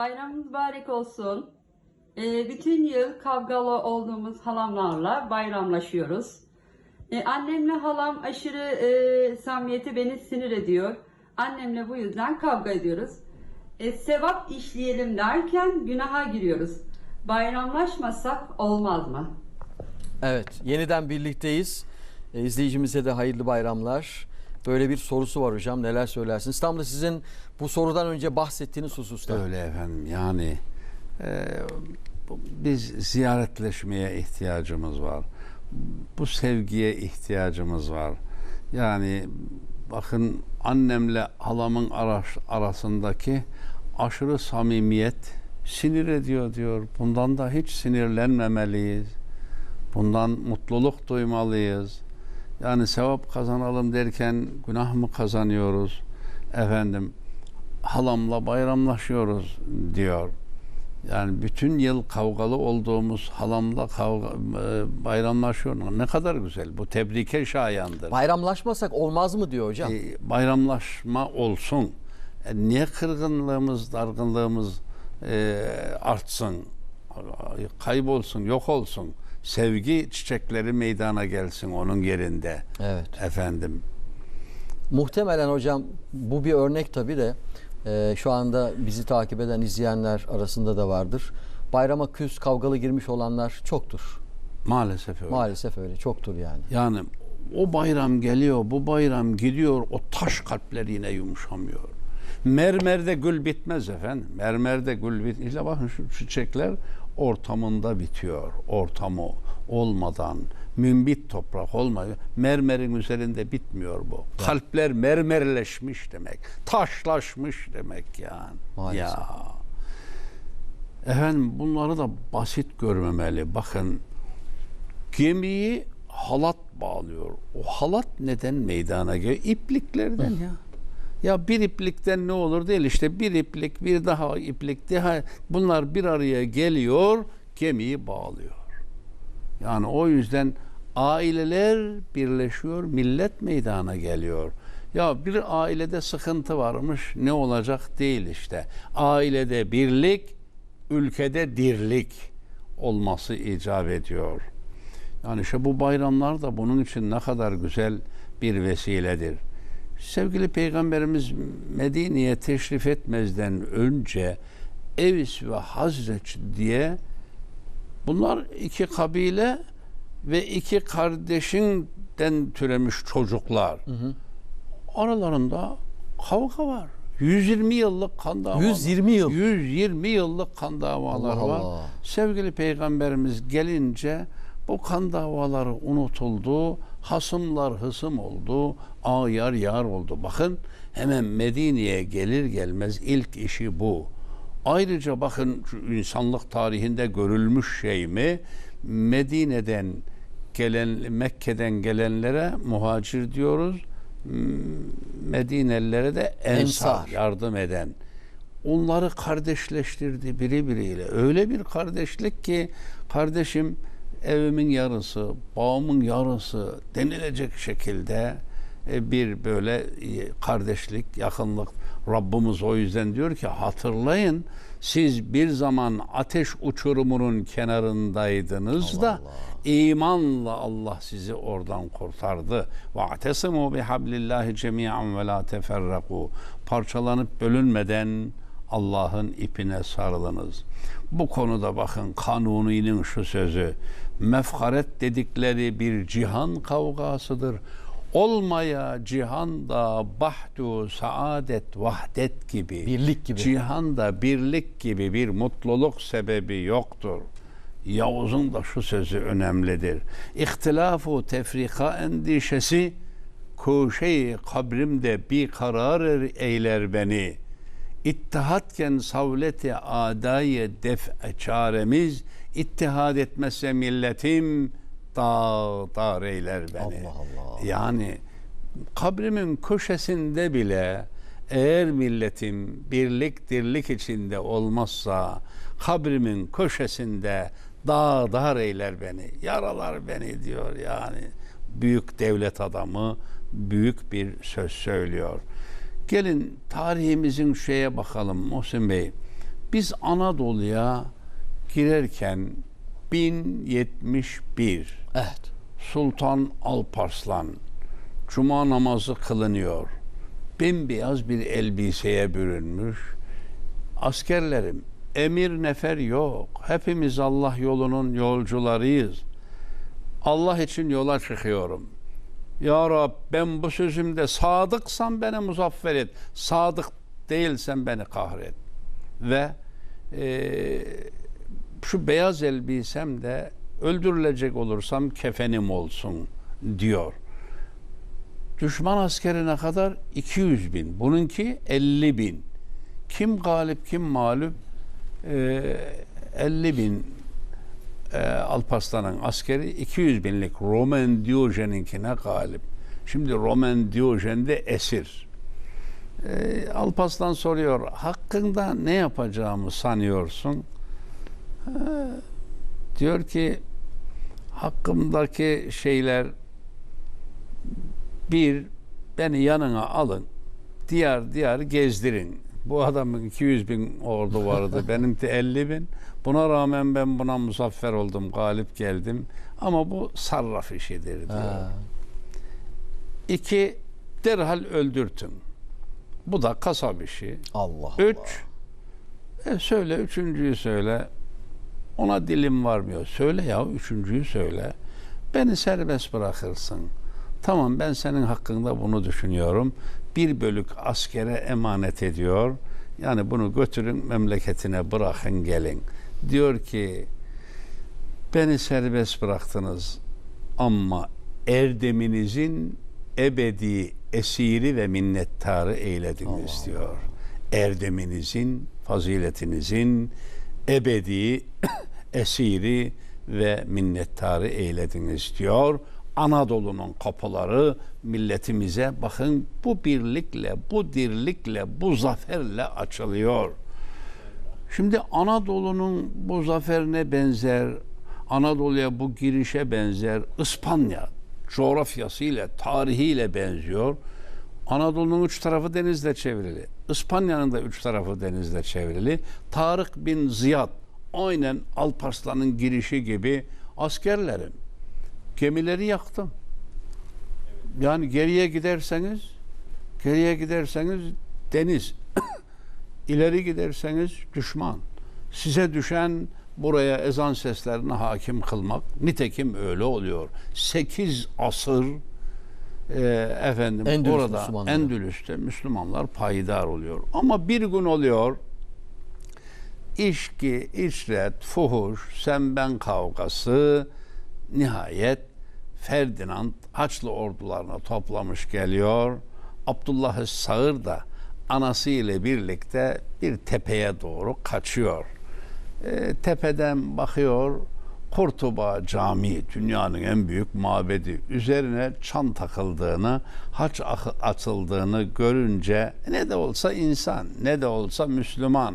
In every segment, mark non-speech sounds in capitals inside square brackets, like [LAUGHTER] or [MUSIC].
Bayramınız mübarek olsun. Ee, bütün yıl kavgalı olduğumuz halamlarla bayramlaşıyoruz. Ee, annemle halam aşırı e, samimiyeti beni sinir ediyor. Annemle bu yüzden kavga ediyoruz. E, sevap işleyelim derken günaha giriyoruz. Bayramlaşmasak olmaz mı? Evet, yeniden birlikteyiz. E, izleyicimize de hayırlı bayramlar. Böyle bir sorusu var hocam. Neler söylersiniz? Tam da sizin bu sorudan önce bahsettiğiniz hususta. Öyle efendim yani e, biz ziyaretleşmeye ihtiyacımız var. Bu sevgiye ihtiyacımız var. Yani bakın annemle halamın ara- arasındaki aşırı samimiyet sinir ediyor diyor. Bundan da hiç sinirlenmemeliyiz. Bundan mutluluk duymalıyız. Yani sevap kazanalım derken günah mı kazanıyoruz? Efendim halamla bayramlaşıyoruz diyor. Yani bütün yıl kavgalı olduğumuz halamla kavga, e, bayramlaşıyoruz. Ne kadar güzel. Bu tebrike şayandır. Bayramlaşmasak olmaz mı diyor hocam? E, bayramlaşma olsun. E, niye kırgınlığımız, dargınlığımız e, artsın, kaybolsun, yok olsun. Sevgi çiçekleri meydana gelsin onun yerinde. Evet. Efendim. Muhtemelen hocam bu bir örnek tabii de e, şu anda bizi takip eden izleyenler arasında da vardır. Bayrama küs kavgalı girmiş olanlar çoktur. Maalesef öyle. Maalesef öyle çoktur yani. Yani o bayram geliyor, bu bayram gidiyor, o taş kalpler yine yumuşamıyor. Mermerde gül bitmez efendim. Mermerde gül bit. İşte bakın şu çiçekler ortamında bitiyor. Ortamı olmadan, mümbit toprak olmuyor. Mermerin üzerinde bitmiyor bu. Kalpler mermerleşmiş demek. Taşlaşmış demek yani. Maalesef. Ya. Efendim bunları da basit görmemeli. Bakın gemiyi halat bağlıyor. O halat neden meydana geliyor? İpliklerden ya. Ya bir iplikten ne olur değil işte bir iplik bir daha iplik daha bunlar bir araya geliyor gemiyi bağlıyor. Yani o yüzden aileler birleşiyor millet meydana geliyor. Ya bir ailede sıkıntı varmış ne olacak değil işte. Ailede birlik ülkede dirlik olması icap ediyor. Yani işte bu bayramlar da bunun için ne kadar güzel bir vesiledir. Sevgili Peygamberimiz Medine'ye teşrif etmezden önce Evis ve Hazreç diye bunlar iki kabile ve iki kardeşinden türemiş çocuklar. Aralarında kavga var. 120 yıllık kan davaları. 120 yıl. 120 yıllık kan davaları Allah var. Allah. Sevgili Peygamberimiz gelince bu kan davaları unutuldu. Hasımlar hısım oldu. Ağyar yar oldu. Bakın hemen Medine'ye gelir gelmez ilk işi bu. Ayrıca bakın insanlık tarihinde görülmüş şey mi? Medine'den gelen Mekke'den gelenlere muhacir diyoruz. M- Medinelilere de ensar, Ensar. yardım eden. Onları kardeşleştirdi biri biriyle. Öyle bir kardeşlik ki kardeşim evimin yarısı, bağımın yarısı denilecek şekilde e, bir böyle e, kardeşlik, yakınlık. Rabbimiz o yüzden diyor ki hatırlayın siz bir zaman ateş uçurumunun kenarındaydınız da imanla Allah sizi oradan kurtardı. Ve atesimu bihablillahi cemiyan ve la teferraku. Parçalanıp bölünmeden Allah'ın ipine sarılınız. Bu konuda bakın Kanuni'nin şu sözü mefharet dedikleri bir cihan kavgasıdır. Olmaya cihanda bahtu saadet vahdet gibi Birlik gibi. cihanda birlik gibi bir mutluluk sebebi yoktur. Yavuz'un da şu sözü önemlidir. İhtilafu tefrika endişesi kuşey kabrimde bir karar er- eyler beni. İttihatken savleti adayı def çaremiz ittihad etmezse milletim dağ dar eyler beni. Allah Allah. Yani kabrimin köşesinde bile eğer milletim birlik dirlik içinde olmazsa kabrimin köşesinde dağ dar eyler beni, yaralar beni diyor yani. Büyük devlet adamı büyük bir söz söylüyor. Gelin tarihimizin şeye bakalım Muhsin Bey. Biz Anadolu'ya girerken 1071 Evet. Sultan Alparslan Cuma namazı kılınıyor. Bembeyaz bir elbiseye bürünmüş. Askerlerim emir nefer yok. Hepimiz Allah yolunun yolcularıyız. Allah için yola çıkıyorum. Ya Rab ben bu sözümde sadıksam beni muzaffer et. Sadık değilsen beni kahret. Ve eee, şu beyaz elbisem de öldürülecek olursam kefenim olsun diyor. Düşman askerine kadar 200 bin. Bununki 50 bin. Kim galip kim mağlup? Ee, 50 bin e, Alparslan'ın askeri 200 binlik Roman Diyojen'inkine galip. Şimdi Roman Diyojen de esir. Ee, Alparslan soruyor, hakkında ne yapacağımı sanıyorsun? Ee, diyor ki, hakkımdaki şeyler bir, beni yanına alın, diğer diğer gezdirin. Bu adamın 200 bin ordu vardı, benim de 50 bin. Buna rağmen ben buna muzaffer oldum, galip geldim. Ama bu sarraf işidir diyor. İki, derhal öldürtün. Bu da kasap işi. Allah Üç, Allah. e söyle üçüncüyü söyle. Ona dilim varmıyor. Söyle ya üçüncüyü söyle. Beni serbest bırakırsın. Tamam ben senin hakkında bunu düşünüyorum. Bir bölük askere emanet ediyor. Yani bunu götürün memleketine bırakın gelin. Diyor ki beni serbest bıraktınız ama erdeminizin ebedi esiri ve minnettarı eylediniz diyor. Erdeminizin, faziletinizin ebedi [COUGHS] esiri ve minnettarı eylediniz diyor. Anadolu'nun kapıları milletimize bakın bu birlikle, bu dirlikle, bu zaferle açılıyor. Şimdi Anadolu'nun bu zaferine benzer, Anadolu'ya bu girişe benzer İspanya coğrafyasıyla, tarihiyle benziyor. Anadolu'nun üç tarafı denizle çevrili. İspanya'nın da üç tarafı denizle çevrili. Tarık bin Ziyad aynen Alparslan'ın girişi gibi askerlerim. Gemileri yaktım. Yani geriye giderseniz geriye giderseniz deniz. [COUGHS] İleri giderseniz düşman. Size düşen buraya ezan seslerine hakim kılmak. Nitekim öyle oluyor. 8 asır e, efendim Endülüs orada Müslümanları. Endülüs'te Müslümanlar payidar oluyor. Ama bir gün oluyor içki, içret, fuhuş, sen ben kavgası nihayet Ferdinand Haçlı ordularını toplamış geliyor. Abdullah Sağır da anası ile birlikte bir tepeye doğru kaçıyor. E, tepeden bakıyor Kurtuba Camii dünyanın en büyük mabedi üzerine çan takıldığını, haç atıldığını görünce ne de olsa insan, ne de olsa Müslüman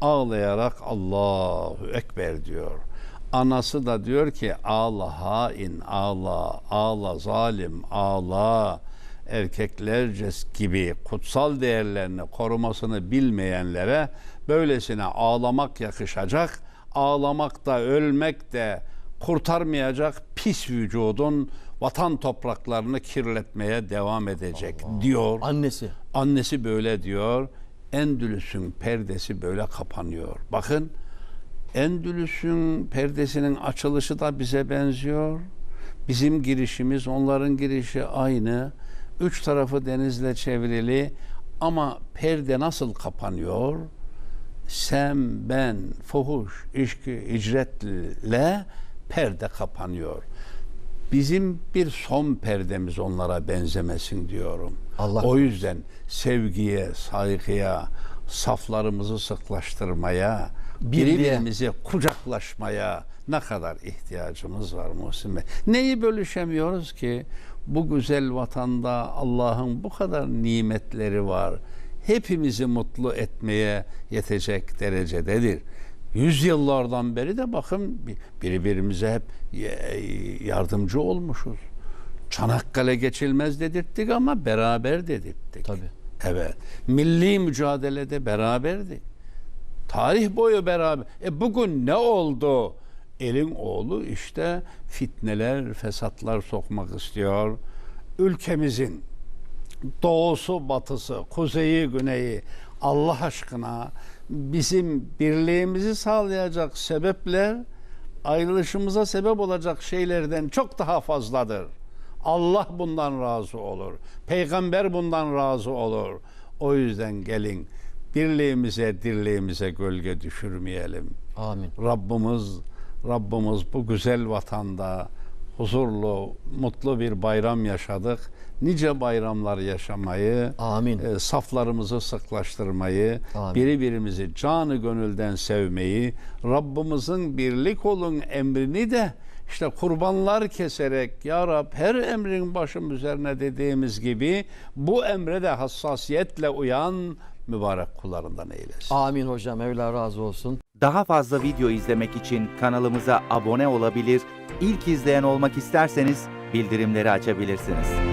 ağlayarak Allahu Ekber diyor. Anası da diyor ki ağla hain, ağla, ağla zalim, ağla erkeklerce gibi kutsal değerlerini korumasını bilmeyenlere böylesine ağlamak yakışacak. Ağlamak da ölmek de kurtarmayacak pis vücudun vatan topraklarını kirletmeye devam edecek diyor. Annesi. Annesi böyle diyor. Endülüs'ün perdesi böyle kapanıyor. Bakın Endülüs'ün perdesinin açılışı da bize benziyor. Bizim girişimiz, onların girişi aynı. Üç tarafı denizle çevrili ama perde nasıl kapanıyor? Sen, ben, fuhuş, içki, icretle perde kapanıyor. Bizim bir son perdemiz onlara benzemesin diyorum. Allah o yüzden sevgiye, saygıya, saflarımızı sıklaştırmaya. Birbirimizi kucaklaşmaya ne kadar ihtiyacımız var Muhsin Bey. Neyi bölüşemiyoruz ki? Bu güzel vatanda Allah'ın bu kadar nimetleri var. Hepimizi mutlu etmeye yetecek derecededir. Yüzyıllardan beri de bakın birbirimize hep yardımcı olmuşuz. Çanakkale geçilmez dedirttik ama beraber dedirttik. Tabii. Evet. Milli mücadelede beraberdik. Tarih boyu beraber. E bugün ne oldu? Elin oğlu işte fitneler, fesatlar sokmak istiyor. Ülkemizin doğusu, batısı, kuzeyi, güneyi Allah aşkına bizim birliğimizi sağlayacak sebepler ayrılışımıza sebep olacak şeylerden çok daha fazladır. Allah bundan razı olur. Peygamber bundan razı olur. O yüzden gelin birliğimize, dirliğimize gölge düşürmeyelim. Amin. Rabbimiz Rabbimiz bu güzel vatanda huzurlu, mutlu bir bayram yaşadık. Nice bayramlar yaşamayı, Amin. e, saflarımızı sıklaştırmayı, Amin. birbirimizi canı gönülden sevmeyi, Rabbimizin birlik olun emrini de işte kurbanlar keserek ya Rab her emrin başım üzerine dediğimiz gibi bu emre de hassasiyetle uyan mübarek kullarından eylesin. Amin hocam. Mevla razı olsun. Daha fazla video izlemek için kanalımıza abone olabilir, ilk izleyen olmak isterseniz bildirimleri açabilirsiniz.